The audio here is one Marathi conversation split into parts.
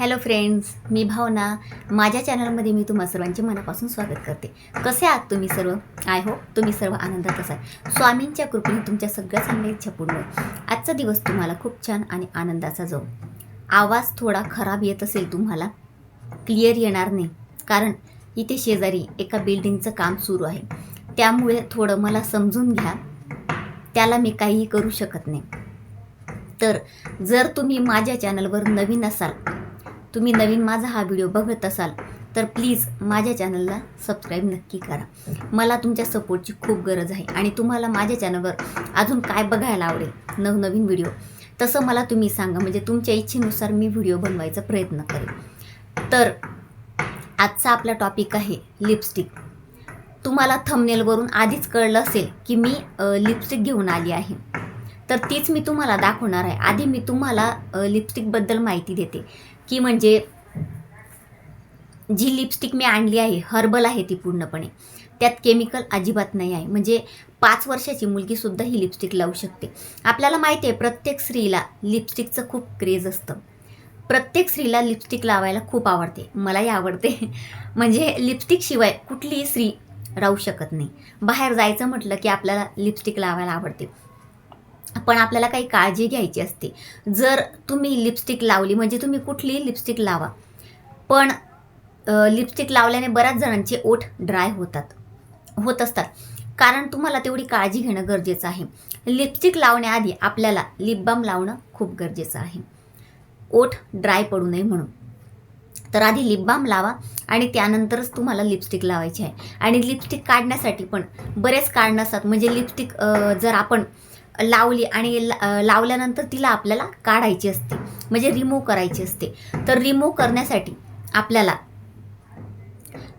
हॅलो फ्रेंड्स मी भावना. माझ्या चॅनलमध्ये मी तुम्हा सर्वांचे मनापासून स्वागत करते. कसे आहात तुम्ही सर्व? आय होप तुम्ही सर्व आनंदात असाल. स्वामींच्या कृपेने तुमच्या सगळ्या चांगल्या इच्छा पूर्ण आजचा दिवस तुम्हाला खूप छान आणि आनंदाचा जाऊ. आवाज थोडा खराब येत असेल तुम्हाला क्लिअर येणार नाही. कारण इथे शेजारी एका बिल्डिंगचं काम सुरू आहे. त्यामुळे थोडं मला समजून घ्या. त्याला मी काहीही करू शकत नाही. तर जर तुम्ही माझ्या चॅनलवर नवीन असाल तुम्ही नवीन माझा हा व्हिडिओ बघत असाल तर प्लीज माझ्या चॅनलला सबस्क्राईब नक्की करा. मला तुमच्या सपोर्टची खूप गरज आहे आणि तुम्हाला माझ्या चॅनलवर अजून काय बघायला आवडेल नवनवीन व्हिडिओ तसं मला तुम्ही सांगा म्हणजे तुमच्या इच्छेनुसार मी व्हिडिओ बनवायचा प्रयत्न करेन. तर आजचा आपला टॉपिक आहे लिपस्टिक तुम्हाला थंबनेलवरून आधीच कळलं असेल की मी लिपस्टिक घेऊन आली आहे. तर तीच मी तुम्हाला दाखवणार आहे. आधी मी तुम्हाला लिपस्टिकबद्दल माहिती देते. की म्हणजे जी लिपस्टिक मी आणली आहे हर्बल आहे ती पूर्णपणे. त्यात केमिकल अजिबात नाही आहे. म्हणजे पाच वर्षाची मुलगीसुद्धा ही लिपस्टिक लावू शकते. आपल्याला माहिती आहे प्रत्येक स्त्रीला लिपस्टिकचं खूप क्रेज असतं. प्रत्येक स्त्रीला लिपस्टिक लावायला खूप आवडते. मलाही आवडते. म्हणजे लिपस्टिकशिवाय कुठलीही स्त्री राहू शकत नाही. बाहेर जायचं म्हटलं की आपल्याला लिपस्टिक लावायला आवडते. पण आपल्याला काही काळजी घ्यायची असते. जर तुम्ही लिपस्टिक लावली म्हणजे तुम्ही कुठलीही लिपस्टिक लावा पण लिपस्टिक लावल्याने बऱ्याच जणांचे ओठ ड्राय होतात होत असतात. कारण तुम्हाला तेवढी काळजी घेणं गरजेचं आहे. लिपस्टिक लावण्याआधी आपल्याला लिप बाम लावणं खूप गरजेचं आहे. ओठ ड्राय पडू नये म्हणून. तर आधी लिप बाम लावा आणि त्यानंतरच तुम्हाला लिपस्टिक लावायची आहे. आणि लिपस्टिक काढण्यासाठी पण बरेच कारणं असतात. म्हणजे लिपस्टिक जर आपण लावली आणि ला- लावल्यानंतर तिला आपल्याला काढायची असते. म्हणजे रिमूव्ह करायची असते. तर रिमूव्ह करण्यासाठी आपल्याला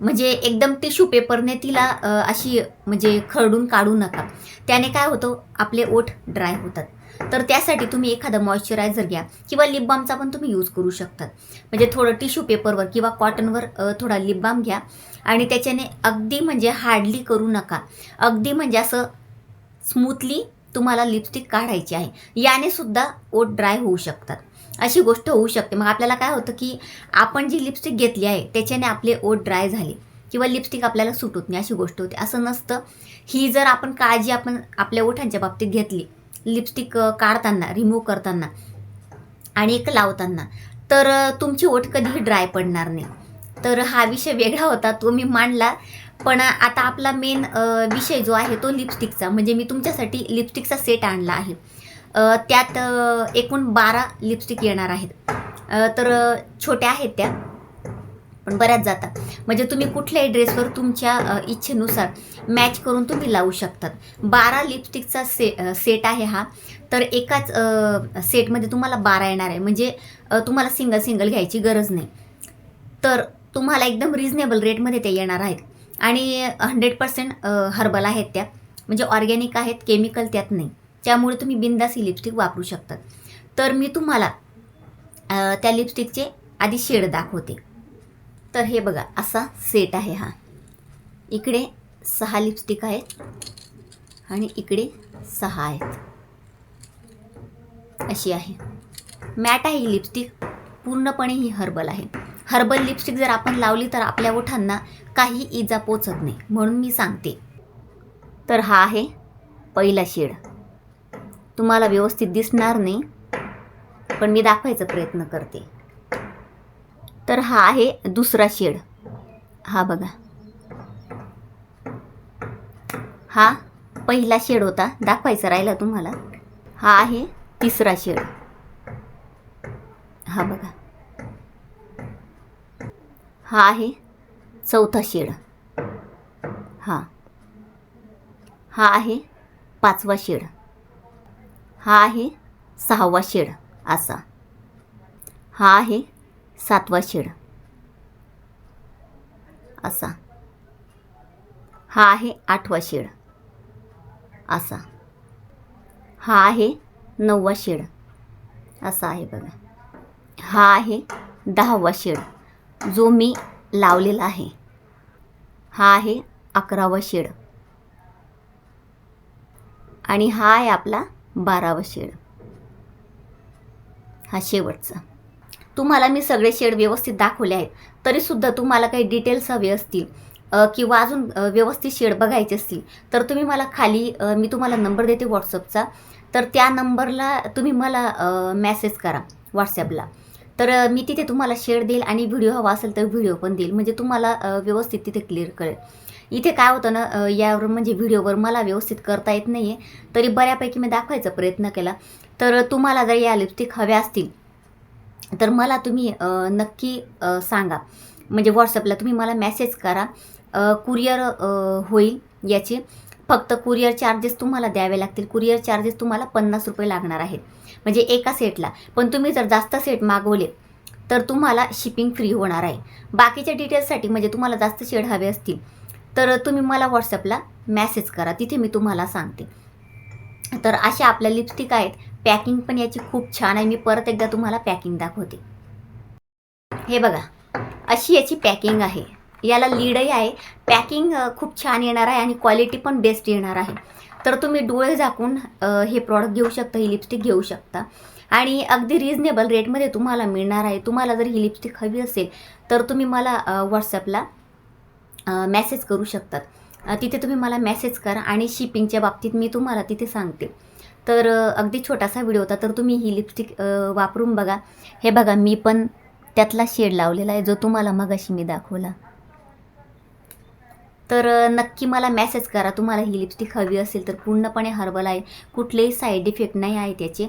म्हणजे एकदम टिश्यू पेपरने तिला अशी म्हणजे खरडून काढू नका. त्याने काय होतं? आपले ओठ ड्राय होतात. तर त्यासाठी तुम्ही एखादं मॉइश्चरायझर घ्या किंवा लिप बामचा पण तुम्ही यूज करू शकतात म्हणजे थोडं टिश्यू पेपरवर किंवा कॉटनवर थोडा लिप बाम घ्या आणि त्याच्याने अगदी म्हणजे हार्डली करू नका. अगदी म्हणजे असं स्मूथली तुम्हाला लिपस्टिक काढायची आहे. याने सुद्धा ओठ ड्राय होऊ शकतात. अशी गोष्ट होऊ शकते. मग आपल्याला काय होतं की आपण जी लिपस्टिक घेतली आहे त्याच्याने आपले ओठ ड्राय झाले किंवा लिपस्टिक आपल्याला सुटत नाही अशी गोष्ट होते. असं नसतं. ही जर आपण काळजी आपण आपल्या ओठांच्या बाबतीत घेतली लिपस्टिक काढताना रिमूव्ह करताना आणि एक लावताना तर तुमची ओठ कधीही ड्राय पडणार नाही. तर हा विषय वेगळा होता. तो मी मांडला. पण आता आपला मेन विषय जो आहे तो लिपस्टिकचा म्हणजे मी तुमच्यासाठी लिपस्टिकचा सेट आणला आहे. त्यात एकूण बारा लिपस्टिक येणार आहेत. तर छोट्या आहेत त्या पण बऱ्याच जातात. म्हणजे तुम्ही कुठल्याही ड्रेसवर तुमच्या इच्छेनुसार मॅच करून तुम्ही लावू शकतात. बारा लिपस्टिकचा से सेट आहे हा. तर एकाच सेटमध्ये तुम्हाला बारा येणार आहे. म्हणजे तुम्हाला सिंगल सिंगल घ्यायची गरज नाही. तर तुम्हाला एकदम रिझनेबल रेटमध्ये ते येणार आहेत. आणि हंड्रेड पर्सेंट हर्बल आहेत त्या. म्हणजे ऑर्गॅनिक आहेत केमिकल त्यात नाही. त्यामुळे तुम्ही बिंदास ही लिपस्टिक वापरू शकतात. तर मी तुम्हाला त्या लिपस्टिकचे आधी शेड दाखवते. तर हे बघा असा सेट आहे हा. इकडे सहा लिपस्टिक आहेत आणि इकडे सहा आहेत. अशी आहे. मॅट आहे ही लिपस्टिक पूर्णपणे ही हर्बल आहे. हर्बल लिपस्टिक जर आपण लावली तर आपल्या ओठांना काही इजा पोचत नाही. म्हणून मी सांगते. तर हा आहे पहिला शेड. तुम्हाला व्यवस्थित दिसणार नाही पण मी दाखवायचा प्रयत्न करते. तर हा आहे दुसरा शेड. हा बघा. हा पहिला शेड होता. दाखवायचा राहिला तुम्हाला. हा आहे तिसरा शेड. हा बघा. हा आहे चौथा शेड. हा. हा आहे पाचवा शेड. हा आहे सहावा शेड असा. हा आहे सातवा शेड असा. हा आहे आठवा शेड असा. हा आहे नववा शेड असा आहे बघा. हा आहे दहावा शेड. जो मी लावलेला आहे. हा आहे अकरावा शेड. आणि हा आहे आपला बारावा शेड. हा शेवटचा. तुम्हाला मी सगळे शेड व्यवस्थित दाखवले आहेत. तरीसुद्धा तुम्हाला काही डिटेल्स हवे असतील किंवा अजून व्यवस्थित शेड बघायचे असतील तर तुम्ही मला खाली मी तुम्हाला नंबर देते व्हॉट्सअपचा तर त्या नंबरला तुम्ही मला मॅसेज करा व्हॉट्सॲपला तर मी तिथे तुम्हाला शेड देईल आणि व्हिडिओ हवा असेल तर व्हिडिओ पण देईल. म्हणजे तुम्हाला व्यवस्थित तिथे क्लिअर कळेल इथे काय होतं ना यावर म्हणजे व्हिडिओवर मला व्यवस्थित करता येत नाही आहे तरी बऱ्यापैकी मी दाखवायचा प्रयत्न केला. तर तुम्हाला जर या लिपस्टिक हव्या असतील तर मला तुम्ही नक्की सांगा. म्हणजे व्हॉट्सअपला तुम्ही मला मेसेज करा. कुरिअर होईल याचे. फक्त कुरिअर चार्जेस तुम्हाला द्यावे लागतील. कुरिअर चार्जेस तुम्हाला पन्नास रुपये लागणार आहेत. म्हणजे एका सेटला पण तुम्ही जर जास्त सेट मागवले तर तुम्हाला शिपिंग फ्री होणार आहे. बाकीच्या डिटेल्ससाठी म्हणजे तुम्हाला जास्त शेड हवे असतील तर तुम्ही मला व्हॉट्सअपला मॅसेज करा. तिथे मी तुम्हाला सांगते. तर अशा आपल्या लिपस्टिक आहेत. पॅकिंग पण याची खूप छान आहे. मी परत एकदा तुम्हाला पॅकिंग दाखवते. हे बघा. अशी याची पॅकिंग आहे. याला लीडही आहे. पॅकिंग खूप छान येणार आहे आणि क्वालिटी पण बेस्ट येणार आहे. तर तुम्ही डोळे झाकून हे प्रॉडक्ट घेऊ शकता ही लिपस्टिक घेऊ शकता. आणि अगदी रिजनेबल रेटमध्ये तुम्हाला मिळणार आहे. तुम्हाला जर ही लिपस्टिक हवी असेल तर तुम्ही मला व्हॉट्सअपला मॅसेज करू शकतात. तिथे तुम्ही मला मेसेज करा आणि शिपिंगच्या बाबतीत मी तुम्हाला तिथे सांगते. तर अगदी छोटासा व्हिडिओ होता तर तुम्ही ही लिपस्टिक वापरून बघा. हे बघा मी पण त्यातला शेड लावलेला आहे जो तुम्हाला मगाशी मी दाखवला. तर नक्की मला मेसेज करा. तुम्हाला ही लिपस्टिक हवी असेल तर पूर्णपणे हर्बल आहे. कुठलेही साईड इफेक्ट नाही आहे त्याचे.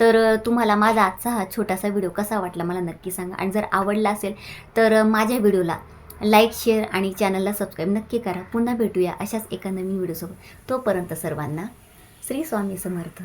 तर तुम्हाला माझा आजचा हा छोटासा व्हिडिओ कसा वाटला मला नक्की सांगा. आणि जर आवडला असेल तर माझ्या व्हिडिओला लाईक शेअर आणि चॅनलला सबस्क्राईब नक्की करा. पुन्हा भेटूया अशाच एका नवीन व्हिडिओसोबत तोपर्यंत सर्वांना श्री स्वामी समर्थ.